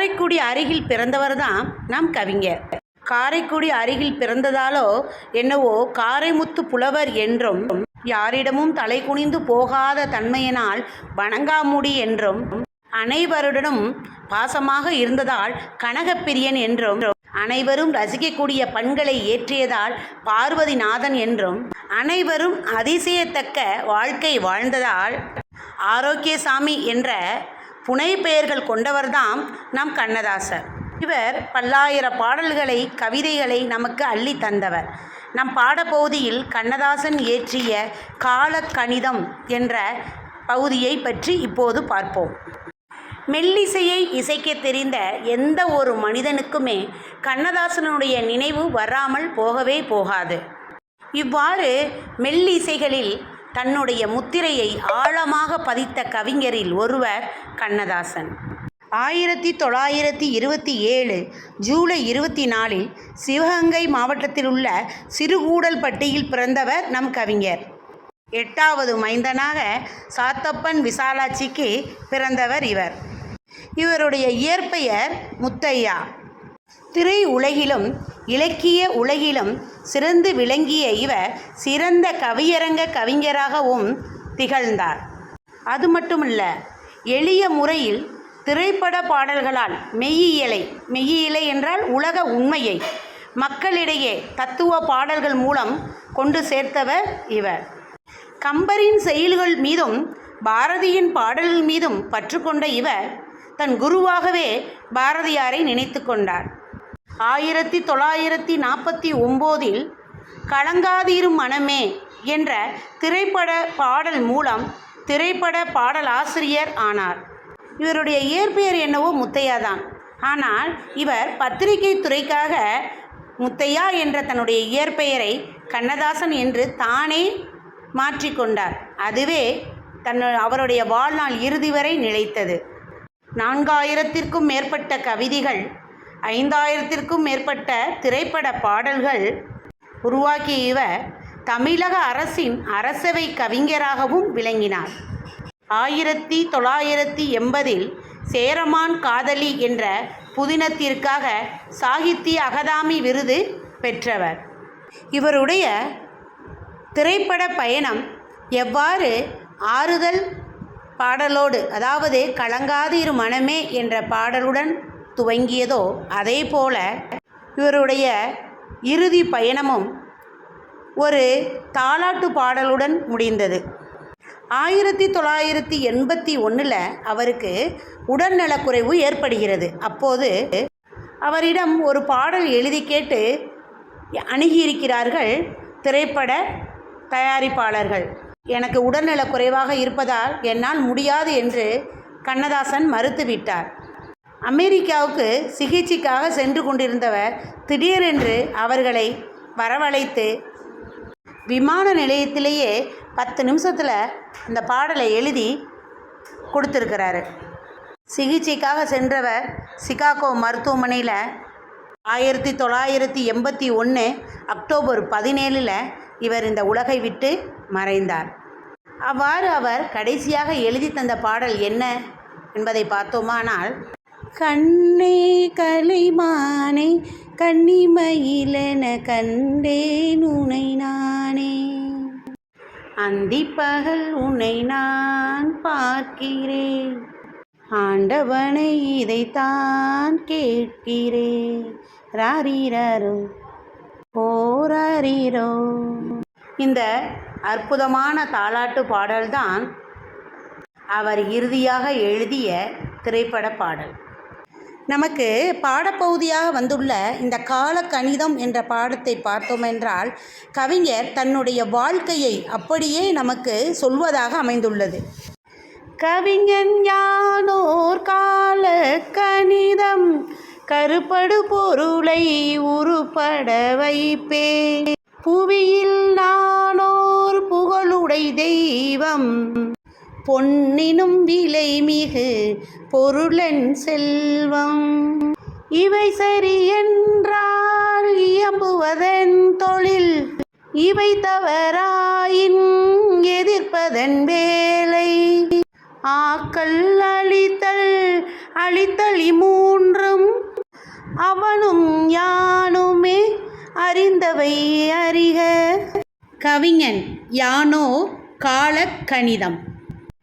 காரைக்குடி அருகில் பிறந்தவர் தான் நம் கவிஞர். காரைக்குடி அருகில் பிறந்ததாலோ என்னவோ காரைமுத்து புலவர் என்றும் யாரிடமும் தலை குனிந்து போகாத தன்மையினால் வணங்காமுடி என்றும் அனைவருடனும் பாசமாக இருந்ததால் கனகப்பிரியன் என்றும் அனைவரும் ரசிக்கக்கூடிய பண்களை ஏற்றியதால் பார்வதிநாதன் என்றும் அனைவரும் அதிசயத்தக்க வாழ்க்கை வாழ்ந்ததால் ஆரோக்கியசாமி என்ற புனை பெயர்கள் கொண்டவர்தாம் நம் கண்ணதாசர். இவர் பல்லாயிர பாடல்களை கவிதைகளை நமக்கு அள்ளி தந்தவர். நம் பாடப்பகுதியில் கண்ணதாசன் இயற்றிய காலக்கணிதம் என்ற பகுதியை பற்றி இப்போது பார்ப்போம். மெல்லிசையை இசைக்க தெரிந்த எந்த ஒரு மனிதனுக்குமே கண்ணதாசனுடைய நினைவு வராமல் போகவே போகாது. இவ்வாறு மெல்லிசைகளில் தன்னுடைய முத்திரையை ஆழமாக பதித்த கவிஞரில் ஒருவர் கண்ணதாசன். ஆயிரத்தி தொள்ளாயிரத்தி இருபத்தி ஏழு ஜூலை இருபத்தி நாலில் சிவகங்கை மாவட்டத்தில் உள்ள சிறுகூடல்பட்டியில் பிறந்தவர் நம் கவிஞர். எட்டாவது மைந்தனாக சாத்தப்பன் விசாலாட்சிக்கு பிறந்தவர் இவர். இவருடைய இயற்பெயர் முத்தையா. திரை உலகிலும் இலக்கிய உலகிலும் சிறந்து விளங்கிய இவர் சிறந்த கவியரங்க கவிஞராகவும் திகழ்ந்தார். அது மட்டுமல்ல எளிய முறையில் திரைப்பட பாடல்களால் மெய்யியலை மெய்யியலை என்றால் உலக உண்மையை மக்களிடையே தத்துவ பாடல்கள் மூலம் கொண்டு சேர்த்தவர் இவர். கம்பரின் செயல்கள் மீதும் பாரதியின் பாடல்கள் மீதும் பற்றுக்கொண்ட இவர் தன் குருவாகவே பாரதியாரை நினைத்து கொண்டார். ஆயிரத்தி தொள்ளாயிரத்தி நாற்பத்தி ஒம்போதில் கலங்காதீரும் மனமே என்ற திரைப்பட பாடல் மூலம் திரைப்பட பாடலாசிரியர் ஆனார். இவருடைய இயற்பெயர் என்னவோ முத்தையா தான் ஆனால் இவர் பத்திரிகை துறைக்காக முத்தையா என்ற தன்னுடைய இயற்பெயரை கண்ணதாசன் என்று தானே மாற்றிக்கொண்டார் அதுவே தன் அவருடைய வாழ்நாள் இறுதி வரை நிலைத்தது. நான்காயிரத்திற்கும் மேற்பட்ட கவிதைகள் ஐந்தாயிரத்திற்கும் மேற்பட்ட திரைப்பட பாடல்கள் உருவாக்கிய இவர் தமிழக அரசின் அரசவை கவிஞராகவும் விளங்கினார். ஆயிரத்தி தொள்ளாயிரத்தி எண்பதில் சேரமான் காதலி என்ற புதினத்திற்காக சாகித்ய அகதாமி விருது பெற்றவர். இவருடைய திரைப்பட பயணம் எவ்வாறு ஆறுதல் பாடலோடு அதாவது கலங்காது இரு மனமே என்ற பாடலுடன் துவங்கியதோ அதே போல இவருடைய இறுதி பயணமும் ஒரு தாலாட்டு பாடலுடன் முடிந்தது. ஆயிரத்தி தொள்ளாயிரத்தி எண்பத்தி ஒன்றில் அவருக்கு உடல்நலக்குறைவு ஏற்படுகிறது. அப்போது அவரிடம் ஒரு பாடல் எழுதி கேட்டு அணுகியிருக்கிறார்கள் திரைப்பட தயாரிப்பாளர்கள். எனக்கு உடல்நலக் குறைவாக இருப்பதால் என்னால் முடியாது என்று கண்ணதாசன் மறுத்துவிட்டார். அமெரிக்காவுக்கு சிகிச்சைக்காக சென்று கொண்டிருந்தவர் திடீரென்று அவர்களை வரவழைத்து விமான நிலையத்திலேயே பத்து நிமிஷத்தில் அந்த பாடலை எழுதி கொடுத்துருக்கிறாரு. சிகிச்சைக்காக சென்றவர் சிகாகோ மருத்துவமனையில் ஆயிரத்தி தொள்ளாயிரத்தி எண்பத்தி ஒன்று அக்டோபர் பதினேழில் இவர் இந்த உலகை விட்டு மறைந்தார். அவ்வாறு அவர் கடைசியாக எழுதி தந்த பாடல் என்ன என்பதை பார்த்தோமானால் கண்ணே கலைமானே கண்ணிமயிலென கண்டேன் உனை நானே. அந்திப்பகல் உன்னை நான் பார்க்கிறேன். ஆண்டவனை இதைத்தான் கேட்கிறேன். ராரீரோ போராரீரோ இந்த அற்புதமான தாலாட்டு பாடல்தான் அவர் இறுதியாக எழுதிய திரைப்பட பாடல். நமக்கு பாடப்பகுதியாக வந்துள்ள இந்த காலக்கணிதம் என்ற பாடத்தை பார்த்தோம் என்றால் கவிஞர் தன்னுடைய வாழ்க்கையை அப்படியே நமக்கு சொல்வதாக அமைந்துள்ளது. கவிஞன் யானோர் கால கணிதம் கருப்படு பொருளை உருப்பட வைப்பே. புவியில் நானோர் புகழுடை தெய்வம் பொன்னினும் விலை மிகு பொருளன் செல்வம். இவை சரி என்றால் இயம்புவதன் தொழில். இவை தவறாயின் எதிர்ப்பதன் வேலை. ஆக்கல் அழித்தல் அழித்தல் மூன்றும் அவனும் யானுமே அறிந்தவை அறிக. கவிஞன் யானோ காலக்கணிதம்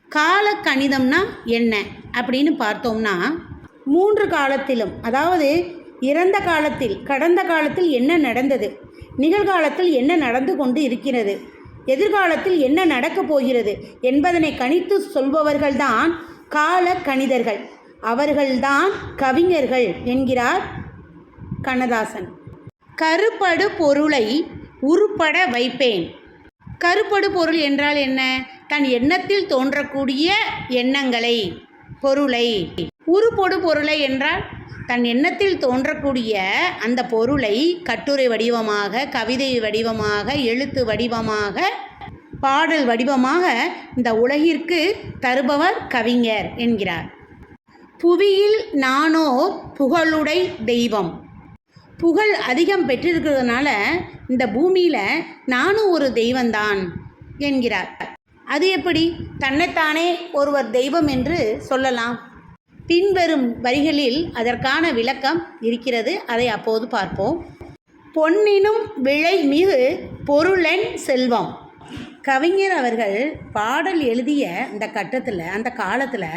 கால கணிதம்னா என்ன அப்படின்னு பார்த்தோம்னா மூன்று காலத்திலும் அதாவது இறந்த காலத்தில் கடந்த காலத்தில் என்ன நடந்தது? நிகழ்காலத்தில் என்ன நடந்து கொண்டு இருக்கிறது? எதிர்காலத்தில் என்ன நடக்கப் போகிறது? என்பதனை கணித்து சொல்பவர்கள்தான் கால கணிதர்கள் அவர்கள்தான் கவிஞர்கள் என்கிறார் கண்ணதாசன். கருப்படு பொருளை உருப்பட வைப்பேன். கருப்படு பொருள் என்றால் என்ன? தன் எண்ணத்தில் தோன்றக்கூடிய எண்ணங்களை பொருளை. உருப்பொடு பொருளை என்றால் தன் எண்ணத்தில் தோன்றக்கூடிய அந்த பொருளை கட்டுரை வடிவமாக கவிதை வடிவமாக எழுத்து வடிவமாக பாடல் வடிவமாக இந்த உலகிற்கு தருபவர் கவிஞர் என்கிறார். புவியில் நானோ புகழுடை தெய்வம். புகழ் அதிகம் பெற்றிருக்கிறதுனால இந்த பூமியில் நானும் ஒரு தெய்வந்தான் என்கிறார். அது எப்படி? தன்னைத்தானே ஒருவர் தெய்வம் என்று சொல்லலாம். பின்வரும் வரிகளில் அதற்கான விளக்கம் இருக்கிறது. அதை அப்போது பார்ப்போம். பொன்னினும் விலை மிகு பொருளென் செல்வம். கவிஞர் அவர்கள் பாடல் எழுதிய இந்த கட்டத்தில் அந்த காலத்தில்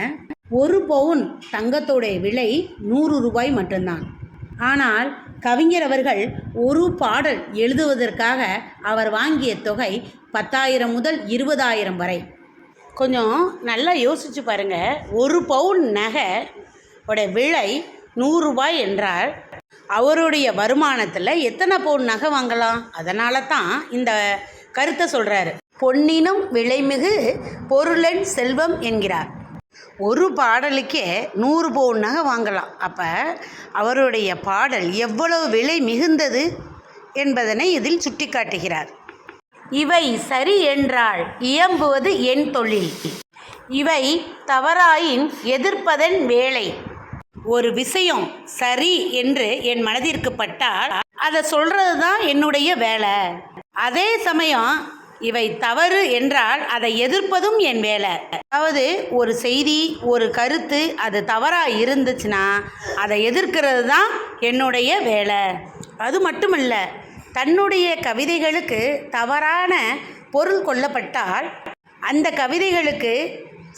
ஒரு பவுன் தங்கத்தோடைய விலை நூறு ரூபாய் மட்டும்தான். ஆனால் கவிஞர் அவர்கள் ஒரு பாடல் எழுதுவதற்காக அவர் வாங்கிய தொகை பத்தாயிரம் முதல் இருபதாயிரம் வரை. கொஞ்சம் நல்லா யோசிச்சு பாருங்கள் ஒரு பவுன் நகை உடைய விலை நூறுரூபாய் என்றால் அவருடைய வருமானத்தில் எத்தனை பவுன் நகை வாங்கலாம்? அதனால தான் இந்த கருத்தை சொல்கிறாரு பொன்னினும் விலைமிகு பொருளன் செல்வம் என்கிறார். ஒரு பாடலுக்கே நூறு பவுன் நகை வாங்கலாம். அப்போ அவருடைய பாடல் எவ்வளவு விலை மிகுந்தது என்பதனை இதில் சுட்டிக்காட்டுகிறார். இவை சரி என்றால் இயம்புவது என் தொழில். இவை தவறாயின் எதிர்ப்பதன் வேலை. ஒரு விஷயம் சரி என்று என் மனதிற்கு பட்டால் அதை சொல்கிறது தான் என்னுடைய வேலை. அதே சமயம் இவை தவறு என்றால் அதை எதிர்ப்பதும் என் வேலை. அதாவது ஒரு செய்தி ஒரு கருத்து அது தவறாக இருந்துச்சுன்னா அதை எதிர்க்கிறது தான் என்னுடைய வேலை. அது மட்டுமல்ல தன்னுடைய கவிதைகளுக்கு தவறான பொருள் கொள்ளப்பட்டால் அந்த கவிதைகளுக்கு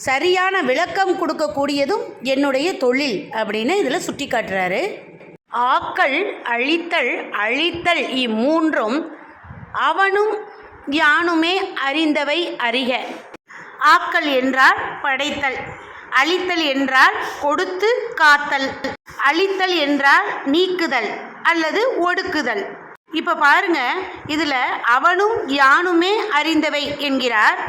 சரியான விளக்கம் கொடுக்கக்கூடியதும் என்னுடைய தொழில் அப்படின்னு இதில் சுட்டி காட்டுறாரு ஆக்கள் அழித்தல் அழித்தல் இம்மூன்றும் அவனும் யானுமே அறிந்தவை அறிக. ஆக்கல் என்றால் படைத்தல் அழித்தல் என்றால் கொடுத்து காத்தல் அழித்தல் என்றால் நீக்குதல் அல்லது ஒடுக்குதல். இப்போ பாருங்க இதில் அவனும் யானுமே அறிந்தவை என்கிறார்.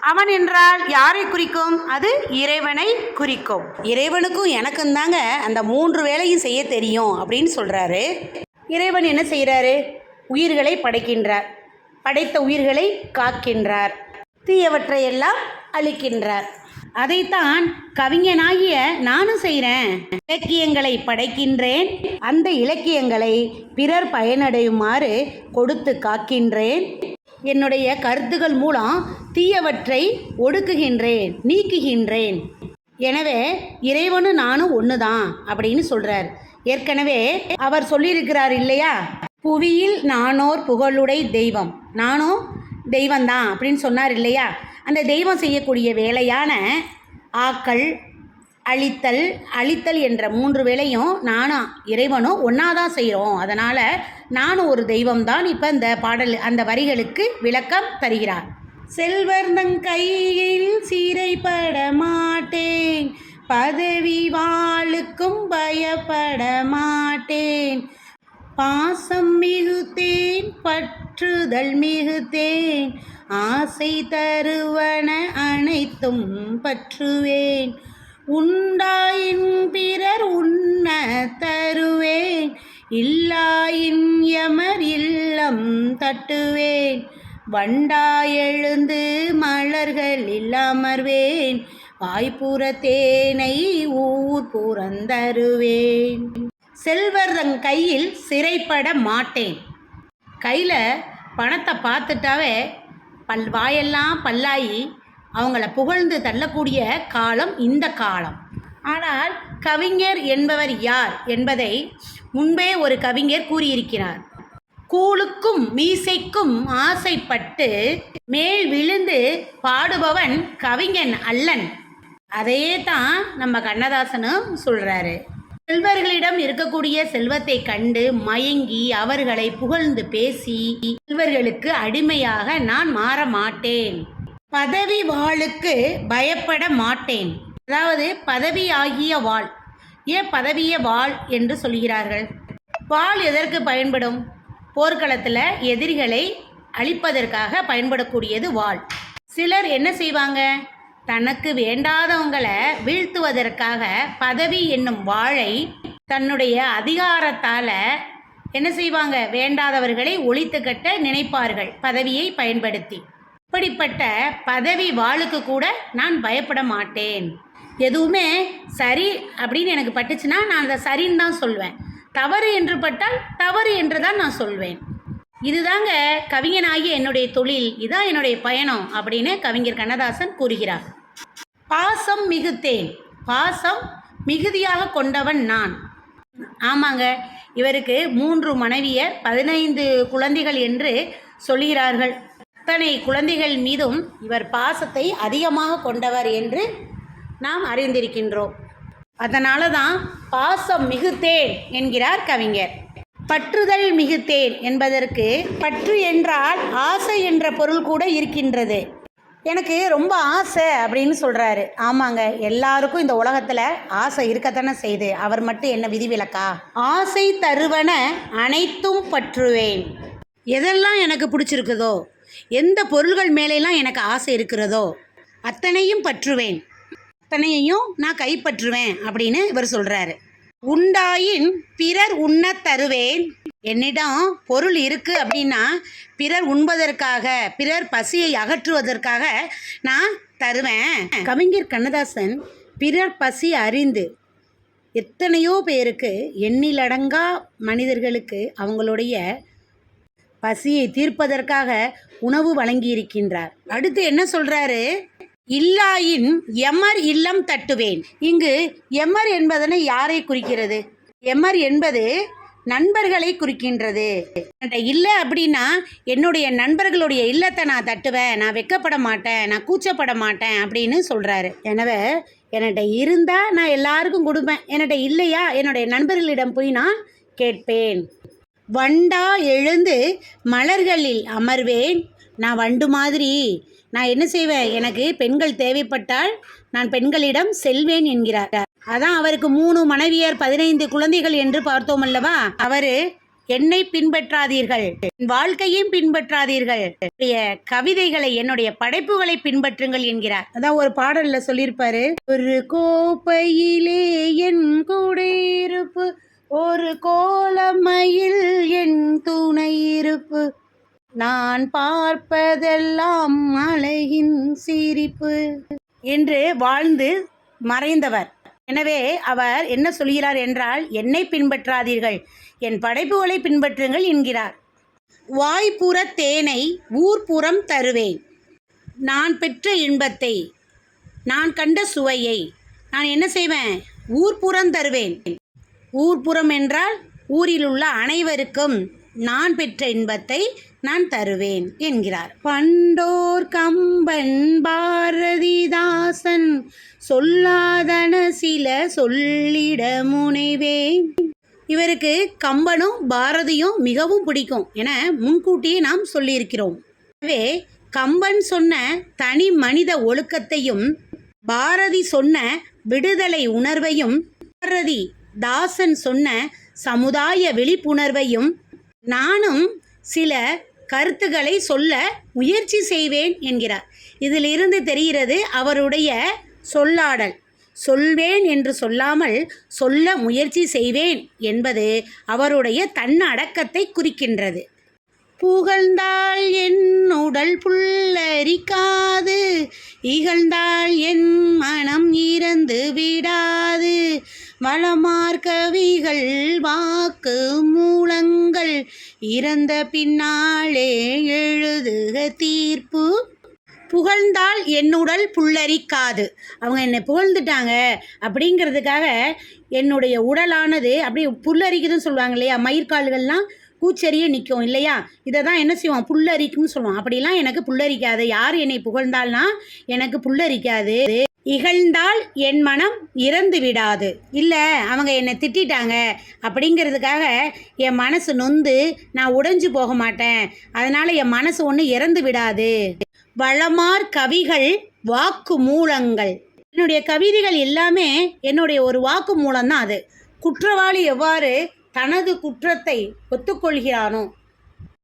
அவன் என்றால் யாரை குறிக்கும்? அது இறைவனை குறிக்கும். இறைவனுக்கும் எனக்கும் தாங்க அந்த மூன்று வேலையும் செய்ய தெரியும் அப்படின்னு சொல்கிறாரு இறைவன் என்ன செய்கிறாரு உயிர்களை படைக்கின்றார். படைத்த உயிர்களை காக்கின்றார். தீயவற்றையெல்லாம் அழிக்கின்றார். அதைத்தான் கவிஞனாகிய நானும் செய்கிறேன். இலக்கியங்களை படைக்கின்றேன். அந்த இலக்கியங்களை பிறர் பயனடையுமாறு கொடுத்து காக்கின்றேன். என்னுடைய கருத்துகள் மூலம் தீயவற்றை ஒடுக்குகின்றேன் நீக்குகின்றேன். எனவே இறைவனும் நானும் ஒன்று தான் அப்படின்னு சொல்கிறார் ஏற்கனவே அவர் சொல்லியிருக்கிறார் இல்லையா? புவியில் நானோர் புகழுடை தெய்வம். நானும் தெய்வந்தான் அப்படின்னு சொன்னார் இல்லையா? அந்த தெய்வம் செய்யக்கூடிய வேலையான ஆக்கள் அழித்தல் அழித்தல் என்ற மூன்று வேலையும் நானும் இறைவனும் ஒன்றா தான் செய்கிறோம் அதனால் நானும் ஒரு தெய்வம்தான் இப்போ இந்த பாடல் அந்த வரிகளுக்கு விளக்கம் தருகிறார். செல்வர்தங் கையில் சீரைப்பட மாட்டேன் பதவி வாளுக்கும் பயப்பட மாட்டேன். பாசம் மிகுத்தேன் பற்றுதல் மிகுத்தேன் ஆசை தருவன அனைத்தும் பற்றுவேன். உண்டாயின் பிறர் உண்ண தருவேன் இல்லாயின் எமர் இல்லம் தட்டுவேன். வண்டாயெழுந்து மலர்களில் அமர்வேன் வாய்ப்புறத்தேனை ஊர் புறந்தருவேன். செல்வர் தன் கையில் சிறைப்பட மாட்டேன். கையில் பணத்தை பார்த்துட்டாவே பல் வாயெல்லாம் பல்லாயி அவங்கள புகழ்ந்து தள்ளக்கூடிய காலம் இந்த காலம். ஆனால் கவிஞர் என்பவர் யார் என்பதை முன்பே ஒரு கவிஞர் கூறியிருக்கிறார். கூழுக்கும் மீசைக்கும் ஆசைப்பட்டு மேல் விழுந்து பாடுபவன் கவிஞன் அல்லன். அதையே தான் நம்ம கண்ணதாசனும் சொல்கிறாரு செல்வர்களிடம் இருக்கக்கூடிய செல்வத்தை கண்டு மயங்கி அவர்களை புகழ்ந்து பேசி செல்வர்களுக்கு அடிமையாக நான் மாற மாட்டேன். பதவி வாளுக்கு பயப்பட மாட்டேன். அதாவது பதவி ஆகிய வாள். ஏன் பதவிய வாள் என்று சொல்கிறார்கள்? வாள் எதற்கு பயன்படும்? போர்க்களத்தில் எதிரிகளை அழிப்பதற்காக பயன்படக்கூடியது வாள். சிலர் என்ன செய்வாங்க? தனக்கு வேண்டாதவங்களை வீழ்த்துவதற்காக பதவி என்னும் வாளை தன்னுடைய அதிகாரத்தால் என்ன செய்வாங்க? வேண்டாதவர்களை ஒழித்து கட்ட நினைப்பார்கள். பதவியை பயன்படுத்தி. இப்படிப்பட்ட பதவி வாளுக்கு கூட நான் பயப்பட மாட்டேன். எதுவுமே சரி அப்படின்னு எனக்கு பட்டுச்சுன்னா நான் அதை சரின்னு தான் சொல்வேன். தவறு என்று பட்டால் தவறு என்று தான் நான் சொல்வேன். இதுதாங்க கவிஞனாகிய என்னுடைய தொழில். இதான் என்னுடைய பயணம் அப்படின்னு கவிஞர் கண்ணதாசன் கூறுகிறார். பாசம் மிகுத்தேன். பாசம் மிகுதியாக கொண்டவன் நான். ஆமாங்க. இவருக்கு மூன்று மனைவியர் பதினைந்து குழந்தைகள் என்று சொல்கிறார்கள். அத்தனை குழந்தைகள் மீதும் இவர் பாசத்தை அதிகமாக கொண்டவர் என்று நாம் அறிந்திருக்கின்றோம். அதனால தான் பாசம் மிகுத்தேன் என்கிறார் கவிஞர். பற்றுதல் மிகுத்தேன் என்பதற்கு பற்று என்றால் ஆசை என்ற பொருள் கூட இருக்கின்றது. எனக்கு ரொம்ப ஆசை அப்படின்னு சொல்கிறாரு ஆமாங்க எல்லாருக்கும் இந்த உலகத்தில் ஆசை இருக்கத்தானே செய்யுது. அவர் மட்டும் என்ன விதிவிலக்கா? ஆசை தருவன அனைத்தும் பற்றுவேன். எதெல்லாம் எனக்கு பிடிச்சிருக்குதோ எந்த பொருள்கள் மேலெல்லாம் எனக்கு ஆசை இருக்கிறதோ அத்தனையும் பற்றுவேன். அத்தனையையும் நான் கைப்பற்றுவேன் அப்படின்னு இவர் சொல்கிறாரு உண்டாயின் பிறர் உண்ணத் தருவேன். என்னிடம் பொருள் இருக்குது அப்படின்னா பிறர் உண்பதற்காக பிறர் பசியை அகற்றுவதற்காக நான் தருவேன். கவிஞர் கண்ணதாசன் பிறர் பசி அறிந்து எத்தனையோ பேருக்கு எண்ணிலடங்கா மனிதர்களுக்கு அவங்களுடைய பசியை தீர்ப்பதற்காக உணவு வழங்கியிருக்கின்றார். அடுத்து என்ன சொல்றாரு? இல்லாயின் எமர் இல்லம் தட்டுவேன். இங்கு எமர் என்பதனை யாரை குறிக்கிறது? எமர் என்பது நண்பர்களை குறிக்கின்றது. என்கிட்ட இல்லை அப்படின்னா என்னுடைய நண்பர்களுடைய இல்லத்தை நான் தட்டுவேன். நான் வெக்கப்பட மாட்டேன். நான் கூச்சப்பட மாட்டேன் அப்படின்னு சொல்கிறாரு எனவே என்னட்ட இருந்தால் நான் எல்லாருக்கும் கொடுப்பேன். என்னட்ட இல்லையா? என்னுடைய நண்பர்களிடம் போய் நான் கேட்பேன். வண்டா எழுந்து மலர்களில் அமர்வேன். நான் வண்டு மாதிரி நான் என்ன செய்வேன்? எனக்கு பெண்கள் தேவைப்பட்டால் நான் பெண்களிடம் செல்வேன் என்கிறார். அதான் அவருக்கு மூணு மனைவியர் பதினைந்து குழந்தைகள் என்று பார்த்தோம் அல்லவா அவரு என்னை பின்பற்றாதீர்கள். என் வாழ்க்கையும் பின்பற்றாதீர்கள். என்னுடைய கவிதைகளை என்னுடைய படைப்புகளை பின்பற்றுங்கள் என்கிறார். அதான் ஒரு பாடல்ல சொல்லியிருப்பாரு. ஒரு கோப்பையிலே என் குடியிருப்பு ஒரு கோலமையில் என் துணை இருப்பு நான் பார்ப்பதெல்லாம் மலையின் சிரிப்பு என்று வாழ்ந்து மறைந்தவர். எனவே அவர் என்ன சொல்கிறார் என்றால் என்னை பின்பற்றாதீர்கள். என் படைப்புகளை பின்பற்றுங்கள் என்கிறார். வாய்ப்புற தேனை ஊர்ப்புறம் தருவேன். நான் பெற்ற இன்பத்தை நான் கண்ட சுவையை நான் என்ன செய்வேன்? ஊர்ப்புறம் தருவேன். ஊர்ப்புறம் என்றால் ஊரில் உள்ள அனைவருக்கும் நான் பெற்ற இன்பத்தை நான் தருவேன் என்கிறார். பண்டோர் கம்பன் பாரதிதாசன் சொல்லாதன சில சொல்லிட முனைவேன் இவருக்கு கம்பனும் பாரதியும் மிகவும் பிடிக்கும் என முன்கூட்டியே நாம் சொல்லியிருக்கிறோம். எனவே கம்பன் சொன்ன தனி மனித ஒழுக்கத்தையும் பாரதி சொன்ன விடுதலை உணர்வையும் பாரதி தாசன் சொன்ன சமுதாய விழிப்புணர்வையும் நானும் சில கருத்துக்களை சொல்ல முயற்சி செய்வேன் என்கிறார். இதிலிருந்து தெரிகிறது அவருடைய சொல்லாடல். சொல்வேன் என்று சொல்லாமல் சொல்ல முயற்சி செய்வேன் என்பது அவருடைய தன்னடக்கத்தை குறிக்கின்றது. புகழ்ந்தால் என் உடல் புல்லரிக்காது இகழ்ந்தால் என் மனம் இறந்து விடாது. வளமார் கவிகள் வாக்கு மூலங்கள் இறந்த பின்னாலே எழுதுக தீர்ப்பு. புகழ்ந்தால் என்னுடல் புல்லரிக்காது. அவங்க என்னை புகழ்ந்துட்டாங்க அப்படிங்கிறதுக்காக என்னுடைய உடலானது அப்படியே புல்லரிக்குதுன்னு சொல்லுவாங்க இல்லையா? மயிர்கால்கள்லாம் பூச்செறியே நிற்கும் இல்லையா? இதை தான் என்ன செய்வோம் புல்லரிக்கும்னு சொல்லுவோம் அப்படிலாம் எனக்கு புல்லரிக்காது. யார் என்னை புகழ்ந்தால்னா எனக்கு புல்லரிக்காது. இகழ்ந்தால் என் மனம் இறந்து விடாது. இல்லை அவங்க என்னை திட்டிட்டாங்க அப்படிங்கிறதுக்காக என் மனசு நொந்து நான் உடைஞ்சு போக மாட்டேன். அதனால் என் மனசு ஒன்று இறந்து விடாது. வளமார் கவிகள் வாக்கு மூலங்கள். என்னுடைய கவிதைகள் எல்லாமே என்னுடைய ஒரு வாக்கு மூலம்தான் அது. குற்றவாளி எவ்வாறு தனது குற்றத்தை ஒத்துக்கொள்கிறானோ?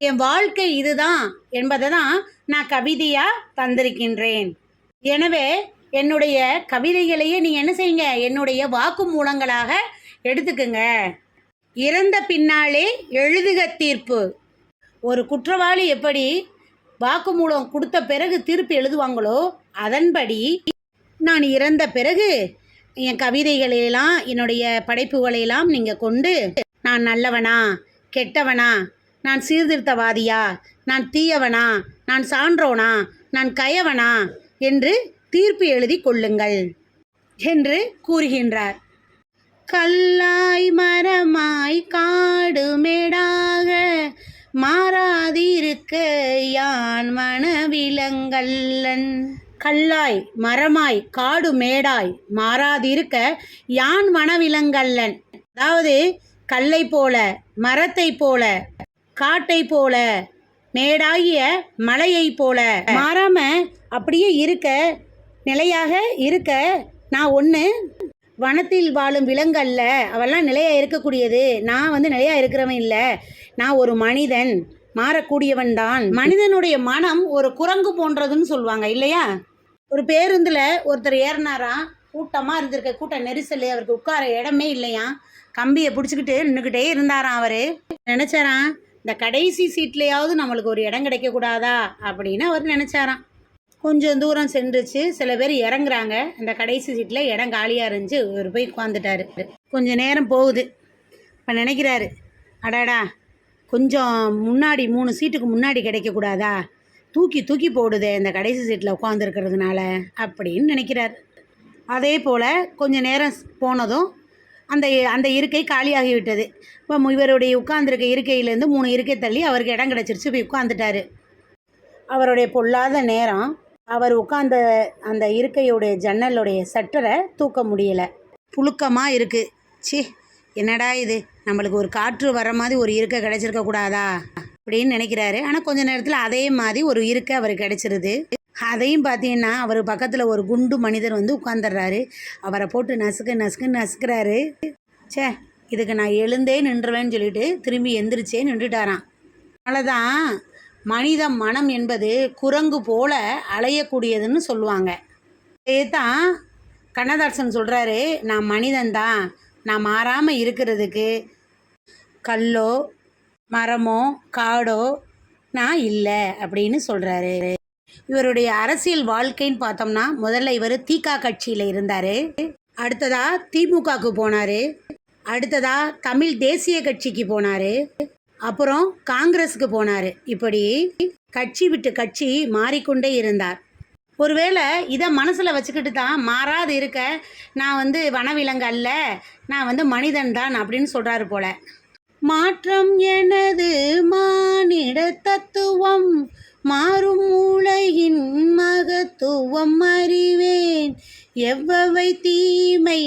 என் வாழ்க்கை இதுதான் என்பதை தான் நான் கவிதையாக தந்திருக்கின்றேன். எனவே என்னுடைய கவிதைகளையே நீங்கள் என்ன செய்யுங்க? என்னுடைய வாக்கு மூலங்களாக எடுத்துக்குங்க. இறந்த பின்னாலே எழுதுக தீர்ப்பு. ஒரு குற்றவாளி எப்படி வாக்குமூலம் கொடுத்த பிறகு தீர்ப்பு எழுதுவாங்களோ அதன்படி நான் இறந்த பிறகு என் கவிதைகளையெல்லாம் என்னுடைய படைப்புகளையெல்லாம் நீங்கள் கொண்டு நான் நல்லவனா? கெட்டவனா? நான் சீர்திருத்தவாதியா? நான் தீயவனா? நான் சான்றோனா? நான் கயவனா? என்று தீர்ப்பு எழுதி கொள்ளுங்கள் என்று கூறுகின்றார். கல்லாய் மரமாய் காடு மேடாக மாறாதிருக்க யான் மனவிலங்கல்லன்? கல்லாய் மரமாய் காடு மேடாய் மாறாதிருக்க யான் மனவிலங்கல்லன்? அதாவது கல்லை போல மரத்தை போல காட்டை போல மேடாகிய மலையை போல. மாறாம அப்படியே இருக்க நிலையாக இருக்க நான் ஒன்று வனத்தில் வாழும் விலங்கல்ல அவெல்லாம் நிலையாக இருக்கக்கூடியது. நான் வந்து நிலையாக இருக்கிறவன் இல்லை. நான் ஒரு மனிதன் மாறக்கூடியவன் தான். மனிதனுடைய மனம் ஒரு குரங்கு போன்றதுன்னு சொல்லுவாங்க இல்லையா? ஒரு பேருந்தில் ஒருத்தர் ஏறினாராம் கூட்டமாக இருந்திருக்க கூட்ட நெரிசல் அவருக்கு உட்கார இடமே இல்லையா கம்பியை பிடிச்சிக்கிட்டு நின்றுக்கிட்டே இருந்தாராம் அவர். நினச்சாராம் இந்த கடைசி சீட்லேயாவது நம்மளுக்கு ஒரு இடம் கிடைக்கக்கூடாதா அப்படின்னு அவர் நினச்சாராம். கொஞ்சம் தூரம் சென்றுச்சு சில பேர் இறங்குறாங்க. அந்த கடைசி சீட்டில் இடம் காலியாக இருந்துச்சு இவர் போய் உட்காந்துட்டாரு கொஞ்சம் நேரம் போகுது. இப்போ நினைக்கிறாரு அடாடா கொஞ்சம் முன்னாடி மூணு சீட்டுக்கு முன்னாடி கிடைக்கக்கூடாதா தூக்கி தூக்கி போடுதே இந்த கடைசி சீட்டில் உட்காந்துருக்கிறதுனால அப்படின்னு நினைக்கிறார். அதே போல் கொஞ்சம் நேரம் போனதும் அந்த அந்த இருக்கை காலியாகிவிட்டது. இப்போ இவருடைய உட்காந்துருக்க இருக்கையிலேருந்து மூணு இருக்கை தள்ளி அவருக்கு இடம் கிடச்சிருச்சு. போய் உட்காந்துட்டாரு அவருடைய பொல்லாத நேரம் அவர் உட்கார்ந்த அந்த இருக்கையுடைய ஜன்னலுடைய சட்டரை தூக்க முடியலை. புழுக்கமாக இருக்குது சி என்னடா இது? நம்மளுக்கு ஒரு காற்று வர மாதிரி ஒரு இருக்கை கிடச்சிருக்க கூடாதா? அப்படின்னு நினைக்கிறாரு. ஆனால் கொஞ்ச நேரத்தில் அதே மாதிரி ஒரு இருக்கை அவருக்கு கிடச்சிருது. அதையும் பார்த்தீங்கன்னா அவர் பக்கத்தில் ஒரு குண்டு மனிதர் வந்து உட்காந்துடுறாரு அவரை போட்டு நசுக்கு நசுக்கு நசுக்கிறாரு. ச்சே இதுக்கு நான் எழுந்தே நின்றுவேன்னு சொல்லிட்டு திரும்பி எந்திரிச்சே நின்றுட்டாராம். அதனால மனித மனம் என்பது குரங்கு போல அலையக்கூடியதுன்னு சொல்லுவாங்க. இதே தான் கண்ணதாசன் சொல்கிறாரு நான் மனிதன்தான். நான் மாறாமல் இருக்கிறதுக்கு கல்லோ மரமோ காடோ நான் இல்லை அப்படின்னு சொல்கிறாரு இவருடைய அரசியல் வாழ்க்கைன்னு பார்த்தோம்னா முதல்ல இவர் தீகா கட்சியில் இருந்தார். அடுத்ததா திமுகவுக்கு போனார். அடுத்ததா தமிழ் தேசிய கட்சிக்கு போனார். அப்புறம் காங்கிரஸுக்கு போனார். இப்படி கட்சி விட்டு கட்சி மாறிக்கொண்டே இருந்தார். ஒருவேளை இதை மனசில் வச்சுக்கிட்டு தான் மாறாது இருக்க நான் வந்து வனவிலங்கு அல்ல நான் வந்து மனிதன் தான் அப்படின்னு சொல்கிறாரு போல. மாற்றம் எனது மானிட தத்துவம் மாறும் உலகின் மகத்துவம் அறிவேன். எவ்வவை தீமை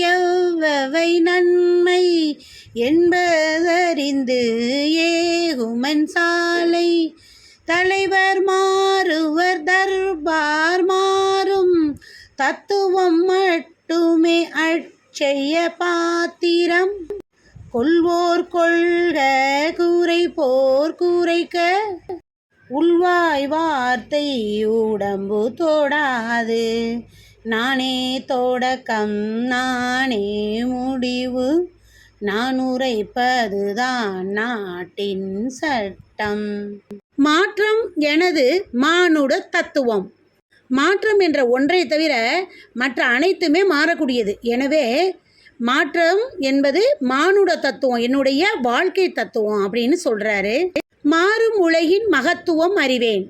எவ்வவை நன்மை என்பதறிந்து ஏகுமன் சாலை. தலைவர் மாறுவர் தர்பார் மாறும். தத்துவம் மட்டுமே அட்சய பாத்திரம். கொள்வோர் கொள்க கூரை போர் கூரைக்க. உள்வாய் வார்த்தை உடம்பு தொடாது. நானே தொடக்கம் நானே முடிவு. நான் உரைப்பதுதான் நாட்டின் சட்டம். மாற்றம் எனது மானுட தத்துவம். மாற்றம் என்ற ஒன்றை தவிர மற்ற அனைத்துமே மாறக்கூடியது. எனவே மாற்றம் என்பது மானுட தத்துவம் என்னுடைய வாழ்க்கை தத்துவம் அப்படின்னு சொல்கிறாரு மாறும் உலகின் மகத்துவம் அறிவேன்.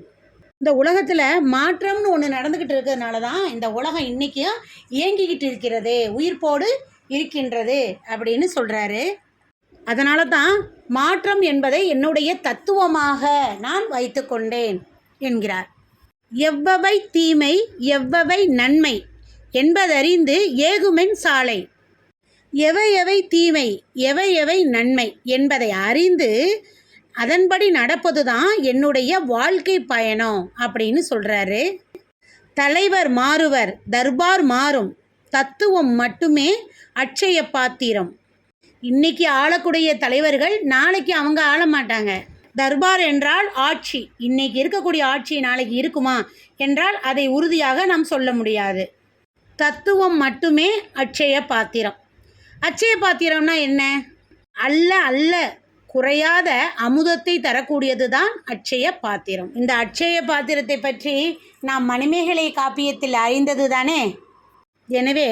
இந்த உலகத்தில் மாற்றம்னு ஒன்று நடந்துக்கிட்டு இருக்கிறதுனால தான் இந்த உலகம் இன்றைக்கும் இயங்கிக்கிட்டு இருக்கிறது உயிர்ப்போடு இருக்கின்றது அப்படின்னு சொல்கிறாரு அதனால தான் மாற்றம் என்பதை என்னுடைய தத்துவமாக நான் வைத்துக்கொண்டேன் என்கிறார். எவ்வவை தீமை எவ்வவை நன்மை என்பதறிந்து ஏகுமென் சாலை. எவை எவை தீமை எவை எவை நன்மை என்பதை அறிந்து அதன்படி நடப்பது தான் என்னுடைய வாழ்க்கை பயணம் அப்படின்னு சொல்கிறாரு தலைவர் மாறுவர் தர்பார் மாறும் தத்துவம் மட்டுமே அட்சய பாத்திரம். இன்னைக்கு ஆளக்கூடிய தலைவர்கள் நாளைக்கு அவங்க ஆள மாட்டாங்க. தர்பார் என்றால் ஆட்சி இன்னைக்கு இருக்கக்கூடிய ஆட்சி நாளைக்கு இருக்குமா என்றால் அதை உறுதியாக நாம் சொல்ல முடியாது. தத்துவம் மட்டுமே அட்சய பாத்திரம். அட்சய பாத்திரம்னா என்ன? அல்ல அல்ல குறையாத அமுதத்தை தரக்கூடியது தான் அட்சய பாத்திரம். இந்த அட்சய பாத்திரத்தை பற்றி நாம் மணிமேகலை காப்பியத்தில் அறிந்தது தானே? எனவே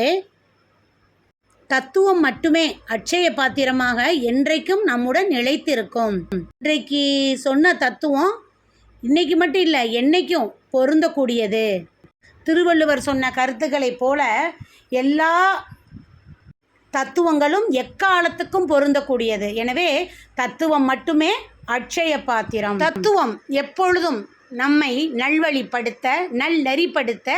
தத்துவம் மட்டுமே அட்சய பாத்திரமாக என்றைக்கும் நம்முடன் நிலைத்திருக்கும். இன்றைக்கு சொன்ன தத்துவம் இன்னைக்கு மட்டும் இல்லை என்னைக்கும் பொருந்தக்கூடியது. திருவள்ளுவர் சொன்ன கருத்துக்களைப் போல எல்லா தத்துவங்களும் எக்காலத்துக்கும் பொருந்தக்கூடியது. எனவே தத்துவம் மட்டுமே அட்சய பாத்திரம். தத்துவம் எப்பொழுதும் நம்மை நல்வழிப்படுத்த நல்லறிப்படுத்த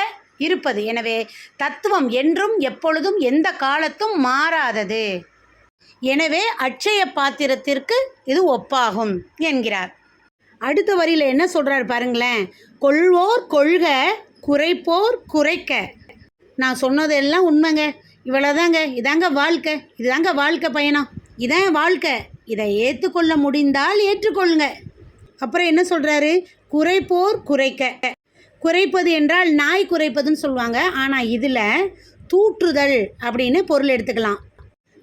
இருப்பது. எனவே தத்துவம் என்றும் எப்பொழுதும் எந்த காலத்தும் மாறாதது. எனவே அட்சய பாத்திரத்திற்கு இது ஒப்பாகும் என்கிறார். அடுத்த வரியில் என்ன சொல்கிறார் பாருங்களேன். கொள்வோர் கொள்க குறைப்போர் குறைக்க. நான் சொன்னதெல்லாம் உண்மைங்க. இவ்வளோதாங்க இதாங்க வாழ்க்கை. இதுதாங்க வாழ்க்கை பயணம். இதான் வாழ்க்கை. இதை ஏற்றுக்கொள்ள முடிந்தால் ஏற்றுக்கொள்ளுங்க. அப்புறம் என்ன சொல்கிறாரு குறைப்போர் குறைக்க. குறைப்பது என்றால் நாய் குறைப்பதுன்னு சொல்லுவாங்க. ஆனால் இதில் தூற்றுதல் அப்படின்னு பொருள் எடுத்துக்கலாம்.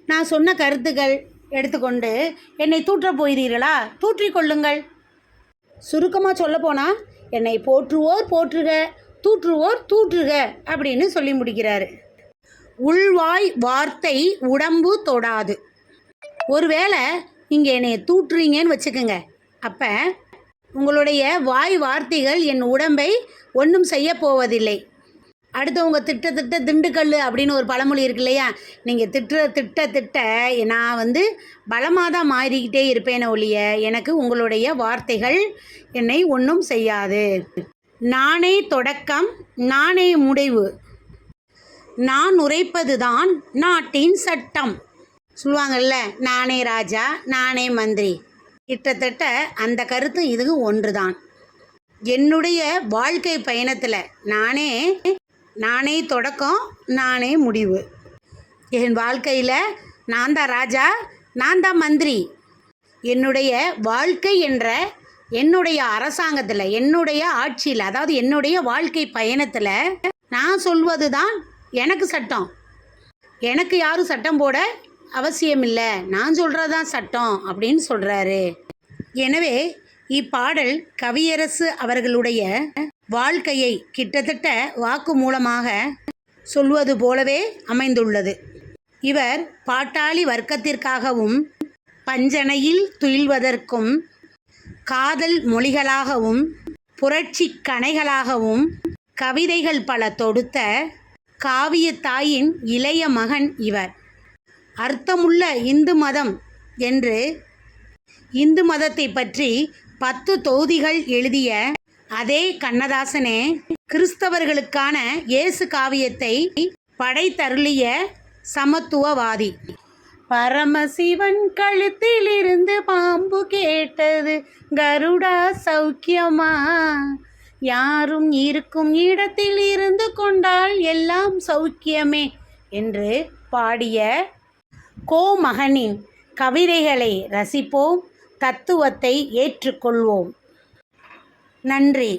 நான் சொன்ன கருத்துக்கள் எடுத்துக்கொண்டு என்னை தூற்றப் போகிறீர்களா? தூற்றிக் கொள்ளுங்கள். சுருக்கமாக சொல்லப்போனால் என்னை போற்றுவோர் போற்றுக தூற்றுவோர் தூற்றுக அப்படின்னு சொல்லி முடிக்கிறாரு. உள்வாய் வார்த்தை உடம்பு தொடாது. ஒருவேளை நீங்கள் என்னை தூற்றுறீங்கன்னு வச்சுக்கோங்க. அப்போ உங்களுடைய வாய் வார்த்தைகள் என் உடம்பை ஒன்றும் செய்ய போவதில்லை. அடுத்தவங்க திட்ட திட்ட திண்டுக்கல் அப்படின்னு ஒரு பழமொழி இருக்கு இல்லையா? நீங்கள் திட்டுற திட்ட திட்ட நான் வந்து பலமாக தான் மாறிக்கிட்டே இருப்பேனே ஒழிய எனக்கு உங்களுடைய வார்த்தைகள் என்னை ஒன்றும் செய்யாது. நானே தொடக்கம் நானே முடிவு. நான் உரைப்பது தான் நாட்டின் சட்டம். சொல்லுவாங்கல்ல நானே ராஜா நானே மந்திரி. கிட்டத்தட்ட அந்த கருத்து இதுவும் ஒன்று தான் என்னுடைய வாழ்க்கை பயணத்தில் நானே நானே தொடக்கம் நானே முடிவு. என் வாழ்க்கையில் நான் தான் ராஜா நான் தான் மந்திரி. என்னுடைய வாழ்க்கை என்ற என்னுடைய அரசாங்கத்தில் என்னுடைய ஆட்சியில் அதாவது என்னுடைய வாழ்க்கை பயணத்தில் நான் சொல்வது தான் எனக்கு சட்டம். எனக்கு யாரும் சட்டம் போட அவசியம் இல்லை நான் சொல்கிறதான் சட்டம் அப்படின்னு சொல்கிறாரு எனவே இப்பாடல் கவியரசு அவர்களுடைய வாழ்க்கையை கிட்டத்தட்ட வாக்கு மூலமாக சொல்வது போலவே அமைந்துள்ளது. இவர் பாட்டாளி வர்க்கத்திற்காகவும் பஞ்சனையில் துயில்வதற்கும் காதல் மொழிகளாகவும் புரட்சி கணைகளாகவும் கவிதைகள் பல தொடுத்த காவியத்தாயின் இளைய மகன் இவர். அர்த்தமுள்ள இந்து மதம் என்று இந்து மதத்தை பற்றி பத்து தொகுதிகள் எழுதிய அதே கண்ணதாசனே கிறிஸ்தவர்களுக்கான இயேசு காவியத்தை படைத்தருளிய சமத்துவவாதி. பரமசிவன் கழுத்திலிருந்து பாம்பு கேட்டது கருடா சௌக்கியமா? யாரும் இருக்கும் இடத்தில் இருந்து கொண்டால் எல்லாம் சௌக்கியமே என்று பாடிய கோமகனின் கவிதைகளை ரசிப்போம் தத்துவத்தை ஏற்றுக்கொள்வோம். நன்றி.